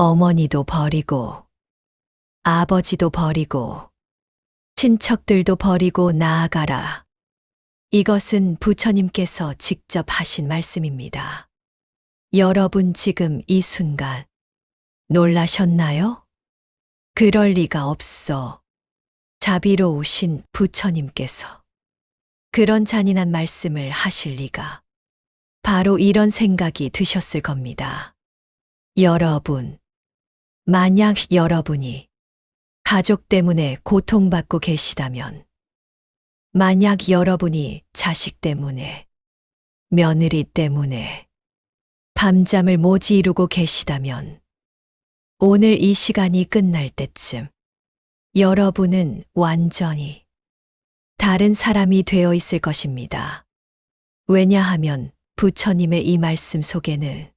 어머니도 버리고, 아버지도 버리고, 친척들도 버리고 나아가라. 이것은 부처님께서 직접 하신 말씀입니다. 여러분 지금 이 순간 놀라셨나요? 그럴 리가 없어. 자비로우신 부처님께서 그런 잔인한 말씀을 하실 리가 바로 이런 생각이 드셨을 겁니다. 여러분, 만약 여러분이 가족 때문에 고통받고 계시다면, 만약 여러분이 자식 때문에, 며느리 때문에, 밤잠을 못 이루고 계시다면, 오늘 이 시간이 끝날 때쯤, 여러분은 완전히 다른 사람이 되어 있을 것입니다. 왜냐하면 부처님의 이 말씀 속에는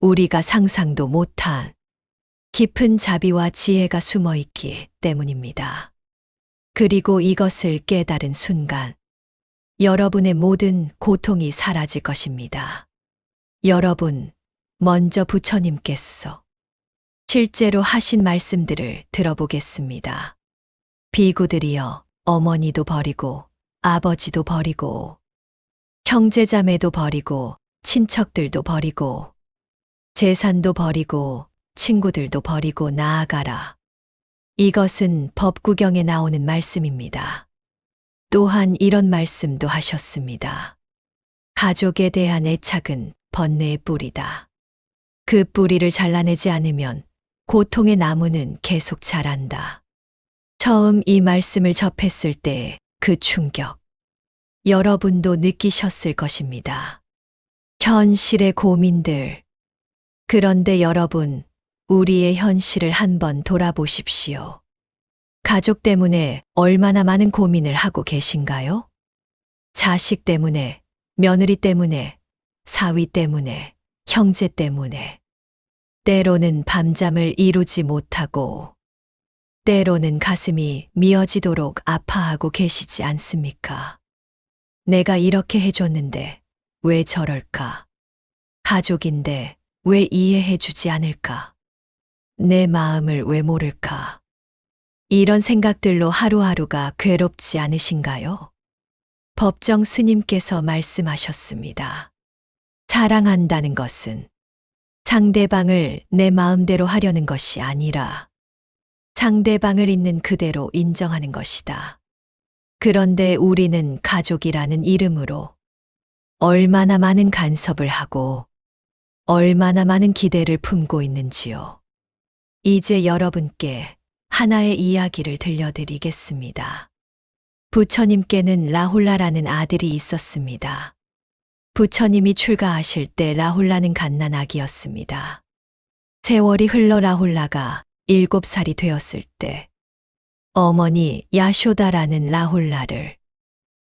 우리가 상상도 못한 깊은 자비와 지혜가 숨어 있기 때문입니다. 그리고 이것을 깨달은 순간 여러분의 모든 고통이 사라질 것입니다. 여러분, 먼저 부처님께서 실제로 하신 말씀들을 들어보겠습니다. 비구들이여 어머니도 버리고 아버지도 버리고 형제자매도 버리고 친척들도 버리고 재산도 버리고 친구들도 버리고 나아가라. 이것은 법구경에 나오는 말씀입니다. 또한 이런 말씀도 하셨습니다. 가족에 대한 애착은 번뇌의 뿌리다. 그 뿌리를 잘라내지 않으면 고통의 나무는 계속 자란다. 처음 이 말씀을 접했을 때 그 충격. 여러분도 느끼셨을 것입니다. 현실의 고민들. 그런데 여러분, 우리의 현실을 한번 돌아보십시오. 가족 때문에 얼마나 많은 고민을 하고 계신가요? 자식 때문에, 며느리 때문에, 사위 때문에, 형제 때문에. 때로는 밤잠을 이루지 못하고, 때로는 가슴이 미어지도록 아파하고 계시지 않습니까? 내가 이렇게 해줬는데 왜 저럴까? 가족인데 왜 이해해주지 않을까? 내 마음을 왜 모를까? 이런 생각들로 하루하루가 괴롭지 않으신가요? 법정 스님께서 말씀하셨습니다. 사랑한다는 것은 상대방을 내 마음대로 하려는 것이 아니라 상대방을 있는 그대로 인정하는 것이다. 그런데 우리는 가족이라는 이름으로 얼마나 많은 간섭을 하고 얼마나 많은 기대를 품고 있는지요. 이제 여러분께 하나의 이야기를 들려드리겠습니다. 부처님께는 라훌라라는 아들이 있었습니다. 부처님이 출가하실 때 라훌라는 갓난아기였습니다. 세월이 흘러 라훌라가 일곱 살이 되었을 때 어머니 야쇼다라는 라훌라를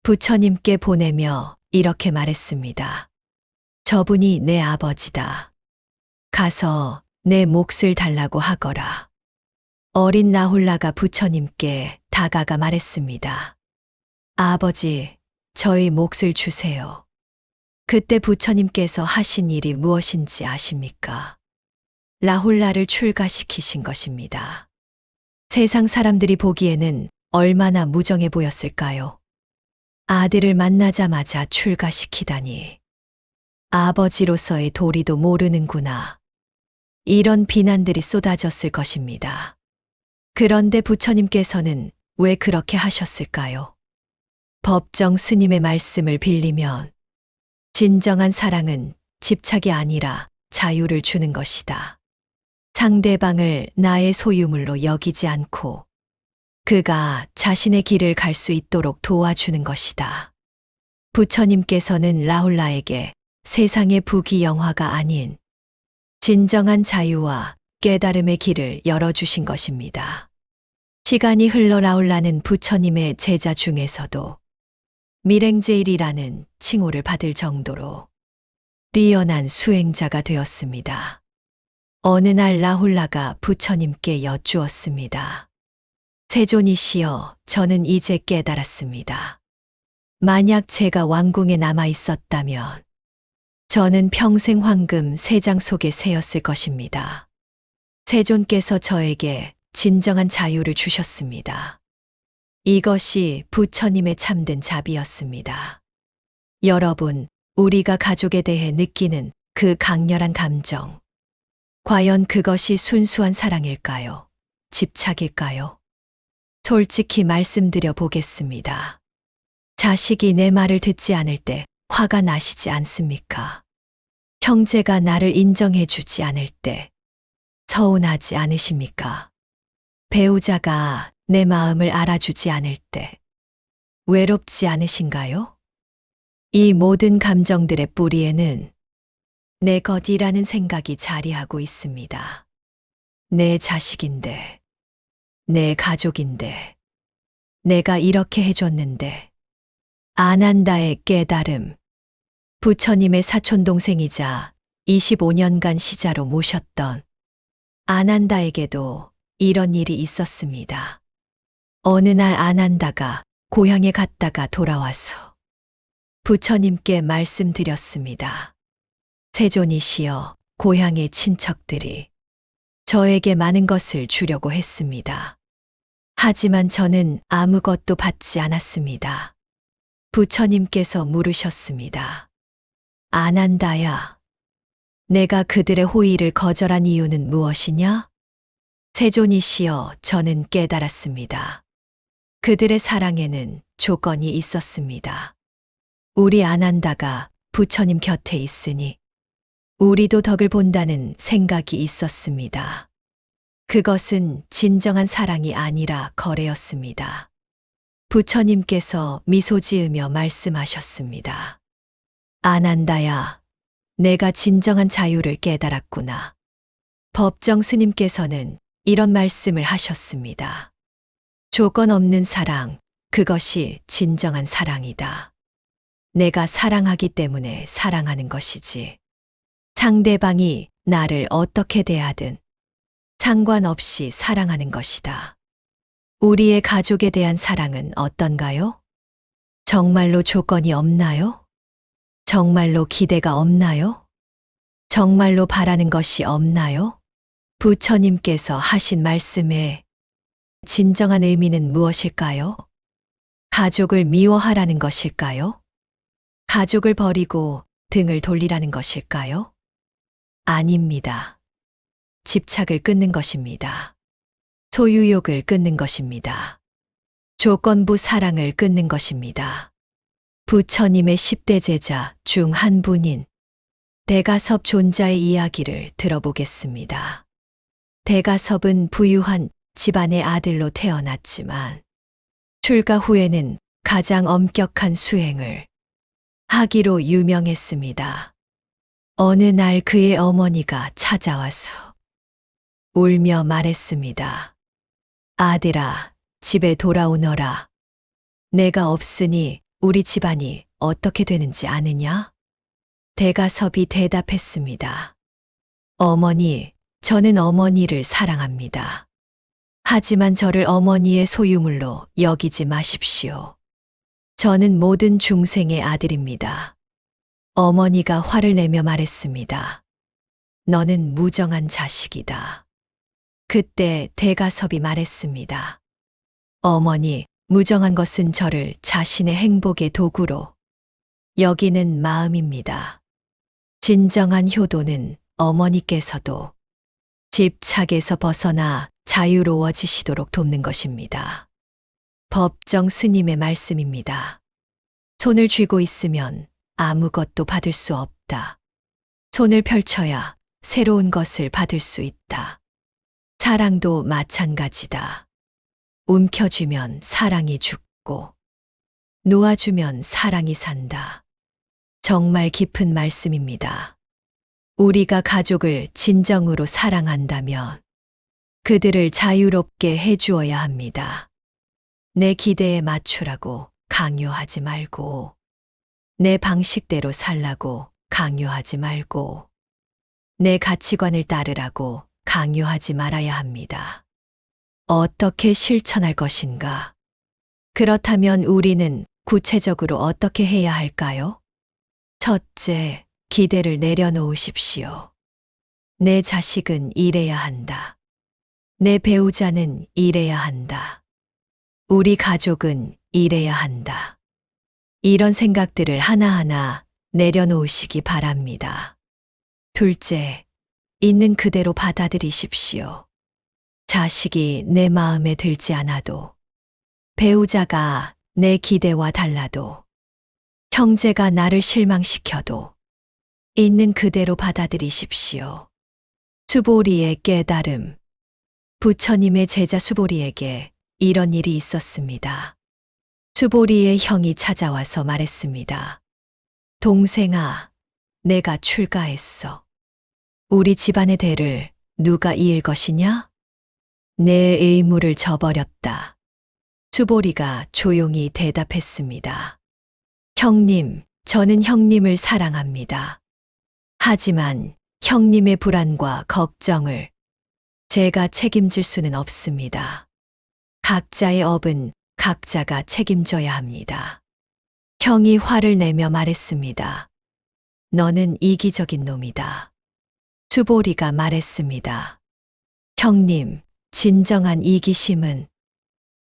부처님께 보내며 이렇게 말했습니다. 저분이 내 아버지다. 가서 내 몫을 달라고 하거라. 어린 나홀라가 부처님께 다가가 말했습니다. 아버지, 저희 몫을 주세요. 그때 부처님께서 하신 일이 무엇인지 아십니까? 라홀라를 출가시키신 것입니다. 세상 사람들이 보기에는 얼마나 무정해 보였을까요? 아들을 만나자마자 출가시키다니. 아버지로서의 도리도 모르는구나. 이런 비난들이 쏟아졌을 것입니다. 그런데 부처님께서는 왜 그렇게 하셨을까요? 법정 스님의 말씀을 빌리면 진정한 사랑은 집착이 아니라 자유를 주는 것이다. 상대방을 나의 소유물로 여기지 않고 그가 자신의 길을 갈 수 있도록 도와주는 것이다. 부처님께서는 라훌라에게 세상의 부귀 영화가 아닌 진정한 자유와 깨달음의 길을 열어주신 것입니다. 시간이 흘러 라울라는 부처님의 제자 중에서도 미랭제일이라는 칭호를 받을 정도로 뛰어난 수행자가 되었습니다. 어느 날 라훌라가 부처님께 여쭈었습니다. 세존이시여, 저는 이제 깨달았습니다. 만약 제가 왕궁에 남아 있었다면 저는 평생 황금 세장 속에 새였을 것입니다. 세존께서 저에게 진정한 자유를 주셨습니다. 이것이 부처님의 참된 자비였습니다. 여러분, 우리가 가족에 대해 느끼는 그 강렬한 감정. 과연 그것이 순수한 사랑일까요? 집착일까요? 솔직히 말씀드려 보겠습니다. 자식이 내 말을 듣지 않을 때 화가 나시지 않습니까? 형제가 나를 인정해 주지 않을 때 서운하지 않으십니까? 배우자가 내 마음을 알아주지 않을 때 외롭지 않으신가요? 이 모든 감정들의 뿌리에는 내 것이라는 생각이 자리하고 있습니다. 내 자식인데, 내 가족인데, 내가 이렇게 해줬는데, 아난다의 깨달음, 부처님의 사촌동생이자 25년간 시자로 모셨던 아난다에게도 이런 일이 있었습니다. 어느 날 아난다가 고향에 갔다가 돌아와서 부처님께 말씀드렸습니다. 세존이시여 고향의 친척들이 저에게 많은 것을 주려고 했습니다. 하지만 저는 아무것도 받지 않았습니다. 부처님께서 물으셨습니다. 아난다야, 내가 그들의 호의를 거절한 이유는 무엇이냐? 세존이시여 저는 깨달았습니다. 그들의 사랑에는 조건이 있었습니다. 우리 아난다가 부처님 곁에 있으니 우리도 덕을 본다는 생각이 있었습니다. 그것은 진정한 사랑이 아니라 거래였습니다. 부처님께서 미소 지으며 말씀하셨습니다. 아난다야, 내가 진정한 자유를 깨달았구나. 법정 스님께서는 이런 말씀을 하셨습니다. 조건 없는 사랑, 그것이 진정한 사랑이다. 내가 사랑하기 때문에 사랑하는 것이지. 상대방이 나를 어떻게 대하든 상관없이 사랑하는 것이다. 우리의 가족에 대한 사랑은 어떤가요? 정말로 조건이 없나요? 정말로 기대가 없나요? 정말로 바라는 것이 없나요? 부처님께서 하신 말씀에 진정한 의미는 무엇일까요? 가족을 미워하라는 것일까요? 가족을 버리고 등을 돌리라는 것일까요? 아닙니다. 집착을 끊는 것입니다. 소유욕을 끊는 것입니다. 조건부 사랑을 끊는 것입니다. 부처님의 10대 제자 중 한 분인 대가섭 존자의 이야기를 들어보겠습니다. 대가섭은 부유한 집안의 아들로 태어났지만 출가 후에는 가장 엄격한 수행을 하기로 유명했습니다. 어느 날 그의 어머니가 찾아와서 울며 말했습니다. 아들아, 집에 돌아오너라. 내가 없으니 우리 집안이 어떻게 되는지 아느냐? 대가섭이 대답했습니다. 어머니, 저는 어머니를 사랑합니다. 하지만 저를 어머니의 소유물로 여기지 마십시오. 저는 모든 중생의 아들입니다. 어머니가 화를 내며 말했습니다. 너는 무정한 자식이다. 그때 대가섭이 말했습니다. 어머니, 무정한 것은 저를 자신의 행복의 도구로 여기는 마음입니다. 진정한 효도는 어머니께서도 집착에서 벗어나 자유로워지시도록 돕는 것입니다. 법정 스님의 말씀입니다. 손을 쥐고 있으면 아무것도 받을 수 없다. 손을 펼쳐야 새로운 것을 받을 수 있다. 사랑도 마찬가지다. 움켜쥐면 사랑이 죽고, 놓아주면 사랑이 산다. 정말 깊은 말씀입니다. 우리가 가족을 진정으로 사랑한다면 그들을 자유롭게 해주어야 합니다. 내 기대에 맞추라고 강요하지 말고, 내 방식대로 살라고 강요하지 말고, 내 가치관을 따르라고 강요하지 말아야 합니다. 어떻게 실천할 것인가? 그렇다면 우리는 구체적으로 어떻게 해야 할까요? 첫째, 기대를 내려놓으십시오. 내 자식은 이래야 한다. 내 배우자는 일해야 한다. 우리 가족은 일해야 한다. 이런 생각들을 하나하나 내려놓으시기 바랍니다. 둘째, 있는 그대로 받아들이십시오. 자식이 내 마음에 들지 않아도, 배우자가 내 기대와 달라도, 형제가 나를 실망시켜도, 있는 그대로 받아들이십시오. 수보리의 깨달음. 부처님의 제자 수보리에게 이런 일이 있었습니다. 수보리의 형이 찾아와서 말했습니다. 동생아, 내가 출가했어. 우리 집안의 대를 누가 이을 것이냐? 내 의무를 저버렸다. 수보리가 조용히 대답했습니다. 형님, 저는 형님을 사랑합니다. 하지만 형님의 불안과 걱정을 제가 책임질 수는 없습니다. 각자의 업은 각자가 책임져야 합니다. 형이 화를 내며 말했습니다. 너는 이기적인 놈이다. 수보리가 말했습니다. 형님, 진정한 이기심은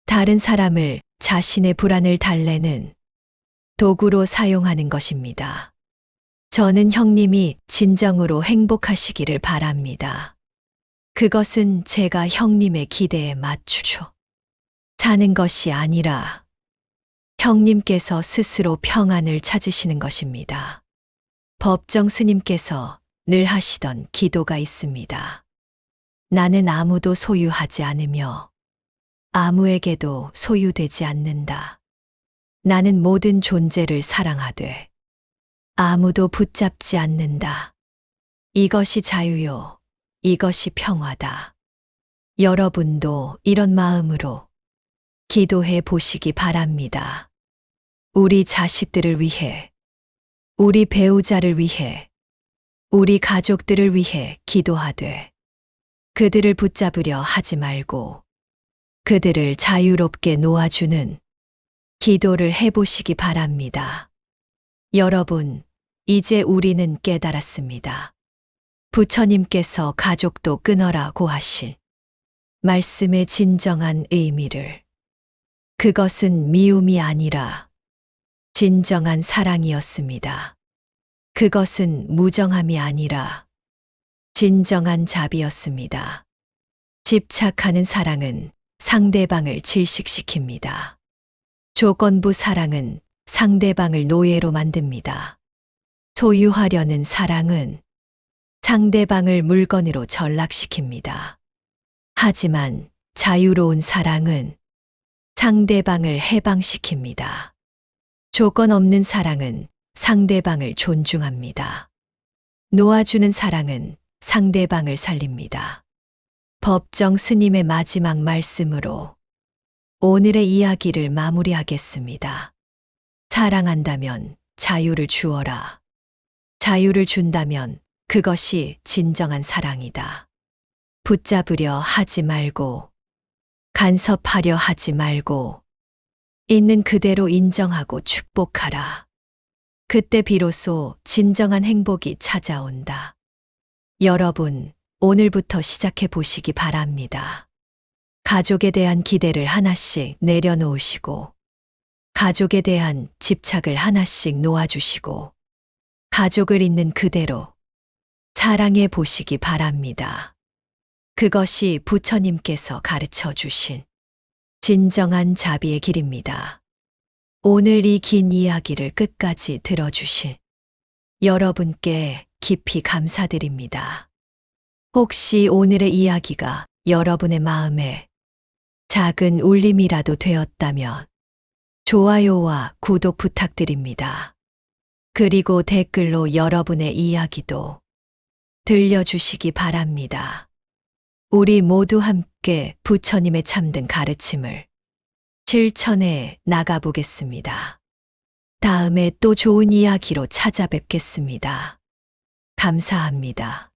다른 사람을 자신의 불안을 달래는 도구로 사용하는 것입니다. 저는 형님이 진정으로 행복하시기를 바랍니다. 그것은 제가 형님의 기대에 맞추죠. 사는 것이 아니라 형님께서 스스로 평안을 찾으시는 것입니다. 법정 스님께서 늘 하시던 기도가 있습니다. 나는 아무도 소유하지 않으며 아무에게도 소유되지 않는다. 나는 모든 존재를 사랑하되 아무도 붙잡지 않는다. 이것이 자유요. 이것이 평화다. 여러분도 이런 마음으로 기도해 보시기 바랍니다. 우리 자식들을 위해, 우리 배우자를 위해, 우리 가족들을 위해 기도하되, 그들을 붙잡으려 하지 말고, 그들을 자유롭게 놓아주는 기도를 해보시기 바랍니다. 여러분, 이제 우리는 깨달았습니다. 부처님께서 가족도 끊어라고 하신 말씀의 진정한 의미를. 그것은 미움이 아니라 진정한 사랑이었습니다. 그것은 무정함이 아니라 진정한 자비였습니다. 집착하는 사랑은 상대방을 질식시킵니다. 조건부 사랑은 상대방을 노예로 만듭니다. 소유하려는 사랑은 상대방을 물건으로 전락시킵니다. 하지만 자유로운 사랑은 상대방을 해방시킵니다. 조건 없는 사랑은 상대방을 존중합니다. 놓아주는 사랑은 상대방을 살립니다. 법정 스님의 마지막 말씀으로 오늘의 이야기를 마무리하겠습니다. 사랑한다면 자유를 주어라. 자유를 준다면 그것이 진정한 사랑이다. 붙잡으려 하지 말고, 간섭하려 하지 말고, 있는 그대로 인정하고 축복하라. 그때 비로소 진정한 행복이 찾아온다. 여러분, 오늘부터 시작해 보시기 바랍니다. 가족에 대한 기대를 하나씩 내려놓으시고, 가족에 대한 집착을 하나씩 놓아주시고, 가족을 있는 그대로 사랑해 보시기 바랍니다. 그것이 부처님께서 가르쳐 주신 진정한 자비의 길입니다. 오늘 이 긴 이야기를 끝까지 들어주신 여러분께 깊이 감사드립니다. 혹시 오늘의 이야기가 여러분의 마음에 작은 울림이라도 되었다면 좋아요와 구독 부탁드립니다. 그리고 댓글로 여러분의 이야기도 들려주시기 바랍니다. 우리 모두 함께 부처님의 참된 가르침을 실천해 나가보겠습니다. 다음에 또 좋은 이야기로 찾아뵙겠습니다. 감사합니다.